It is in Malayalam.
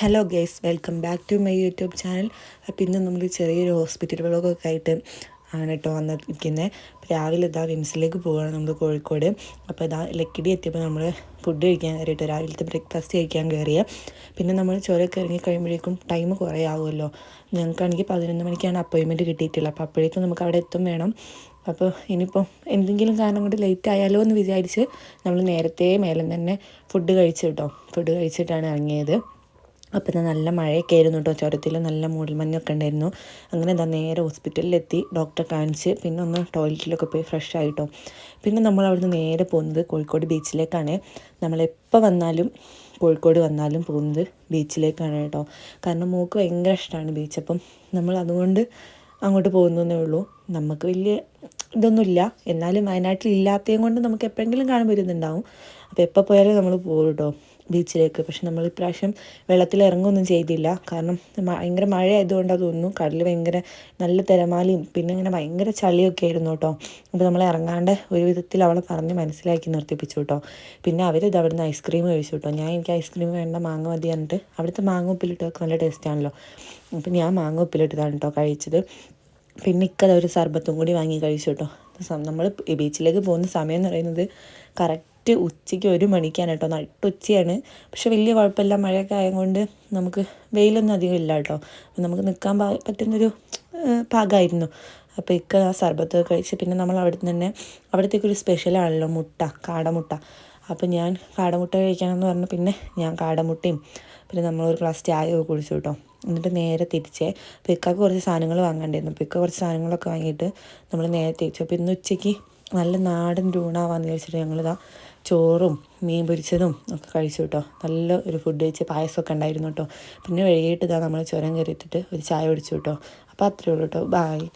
Hello guys welcome back to my YouTube channel അപ്പോൾ ഇന്ന് നമ്മൾ ചെറിയൊരു ഹോസ്പിറ്റൽ വ്ളോഗൊക്കെ ആയിട്ട് ആണ് കേട്ടോ വന്നിരിക്കുന്നത് രാവിലെ ഇതാ വിംസിലേക്ക് പോവുകയാണ് നമ്മൾ കോഴിക്കോട്. അപ്പോൾ ഇതാ ലക്കിടി എത്തിയപ്പോൾ നമ്മൾ ഫുഡ് കഴിക്കാൻ കയറിയിട്ട് രാവിലത്തെ ബ്രേക്ക്ഫാസ്റ്റ് കഴിക്കാൻ കയറിയ പിന്നെ നമ്മൾ ചുരമൊക്കെ ഇറങ്ങി കഴിയുമ്പോഴേക്കും ടൈം കുറേ ആവുമല്ലോ. ഞങ്ങൾക്കാണെങ്കിൽ പതിനൊന്ന് മണിക്കാണ് അപ്പോയിൻമെന്റ് കിട്ടിയിട്ടുള്ളത്. അപ്പോൾ അപ്പോഴേക്കും നമുക്ക് അവിടെ എത്തും വേണം. അപ്പോൾ ഇനിയിപ്പോൾ എന്തെങ്കിലും കാരണം കൊണ്ട് ലേറ്റ് ആയാലോ എന്ന് വിചാരിച്ച് നമ്മൾ നേരത്തെ മേലെ തന്നെ ഫുഡ് കഴിച്ചു കേട്ടോ ഫുഡ് കഴിച്ചിട്ടാണ് ഇറങ്ങിയത്. അപ്പം ഇതാ നല്ല മഴയൊക്കെ ആയിരുന്നു കേട്ടോ ചുരത്തിൽ നല്ല മൂടൽമഞ്ഞൊക്കെ ഉണ്ടായിരുന്നു. അങ്ങനെ എന്താ നേരെ ഹോസ്പിറ്റലിലെത്തി. ഡോക്ടറെ കാണിച്ച് പിന്നെ ഒന്ന് ടോയ്ലറ്റിലൊക്കെ പോയി ഫ്രഷ് ആയിട്ടോ. പിന്നെ നമ്മൾ അവിടുന്ന് നേരെ പോകുന്നത് കോഴിക്കോട് ബീച്ചിലേക്കാണ്. നമ്മളെപ്പോൾ വന്നാലും കോഴിക്കോട് വന്നാലും പോകുന്നത് ബീച്ചിലേക്കാണ് കേട്ടോ. കാരണം മൂക്ക് ഭയങ്കര ഇഷ്ടമാണ് ബീച്ച്. അപ്പം നമ്മൾ അതുകൊണ്ട് അങ്ങോട്ട് പോകുന്നതേ ഉള്ളൂ. നമുക്ക് വലിയ ഇതൊന്നുമില്ല. എന്നാലും വയനാട്ടിൽ ഇല്ലാത്തതും കൊണ്ട് നമുക്ക് എപ്പോഴെങ്കിലും കാണുമ്പോൾ വരുന്നുണ്ടാവും. അപ്പോൾ എപ്പോൾ പോയാലും നമ്മൾ പോകും കേട്ടോ ബീച്ചിലേക്ക്. പക്ഷെ നമ്മൾ ഇപ്രാവശ്യം വെള്ളത്തിൽ ഇറങ്ങുകയൊന്നും ചെയ്തില്ല. കാരണം ഭയങ്കര മഴ ആയതുകൊണ്ടാണ് തോന്നുന്നു കടൽ ഭയങ്കര നല്ല തിരമാലയും പിന്നെ ഇങ്ങനെ ഭയങ്കര ചളിയൊക്കെ ആയിരുന്നു കേട്ടോ. അപ്പോൾ നമ്മൾ ഇറങ്ങാണ്ട് ഒരു വിധത്തിൽ അവളെ പറഞ്ഞ് മനസ്സിലാക്കി നിർത്തിപ്പിച്ചു കേട്ടോ. പിന്നെ അവർ ഇത് അവിടുന്ന് ഐസ്ക്രീം കഴിച്ചു കേട്ടോ. ഞാൻ എനിക്ക് ഐസ്ക്രീം വേണ്ട മാങ്ങ മതി എന്നിട്ട് അവിടുത്തെ മാങ്ങ ഉപ്പിലിട്ടൊക്കെ നല്ല ടേസ്റ്റ് ആണല്ലോ. അപ്പം ഞാൻ മാങ്ങ ഉപ്പിലിട്ടതാണ് കേട്ടോ കഴിച്ചത്. പിന്നെ ഇക്കത ഒരു സർബത്തും കൂടി വാങ്ങി കഴിച്ചു കേട്ടോ. നമ്മൾ ബീച്ചിലേക്ക് പോകുന്ന സമയം എന്ന് പറയുന്നത് കറക്റ്റ് ഉച്ചയ്ക്ക് ഒരു മണിക്കാണ് കേട്ടോ. നട്ടുച്ചയാണ് പക്ഷെ വലിയ കുഴപ്പമില്ല. മഴയൊക്കെ ആയതുകൊണ്ട് നമുക്ക് വെയിലൊന്നും അധികം ഇല്ല കേട്ടോ. അപ്പം നമുക്ക് നിൽക്കാൻ പറ്റുന്നൊരു പാകമായിരുന്നു. അപ്പോൾ ഇക്ക ആ സർബത്ത് കഴിച്ച് പിന്നെ നമ്മൾ അവിടെ തന്നെ അവിടത്തേക്കൊരു സ്പെഷ്യലാണല്ലോ മുട്ട കാടമുട്ട. അപ്പോൾ ഞാൻ കാടമുട്ട കഴിക്കണമെന്ന് പറഞ്ഞു. പിന്നെ ഞാൻ കാടമുട്ടയും പിന്നെ നമ്മളൊരു ഗ്ലാസ് ചായ കുടിച്ചു കേട്ടോ. എന്നിട്ട് നേരെ തിരിച്ചേ അപ്പോൾ ഇക്കാക്ക് കുറച്ച് സാധനങ്ങൾ വാങ്ങേണ്ടിയിരുന്നു. അപ്പോൾ ഇക്ക കുറച്ച് സാധനങ്ങളൊക്കെ വാങ്ങിയിട്ട് നമ്മൾ നേരെ തിരിച്ചു. അപ്പോൾ ഇന്ന് ഉച്ചയ്ക്ക് നല്ല നാടൻ രൂണാവാന്ന് ചോദിച്ചിട്ട് ഞങ്ങളിതാ ചോറും മീൻ പൊരിച്ചതും ഒക്കെ കഴിച്ചു കേട്ടോ. നല്ല ഒരു ഫുഡ് കഴിച്ച് പായസമൊക്കെ ഉണ്ടായിരുന്നു കേട്ടോ. പിന്നെ വൈകിട്ട് ഇതാ നമ്മൾ ചുരം കയറിയിട്ടിട്ട് ഒരു ചായ കുടിച്ചു കേട്ടോ. അപ്പോൾ അത്രയേ ഉള്ളൂ കേട്ടോ. ബായ്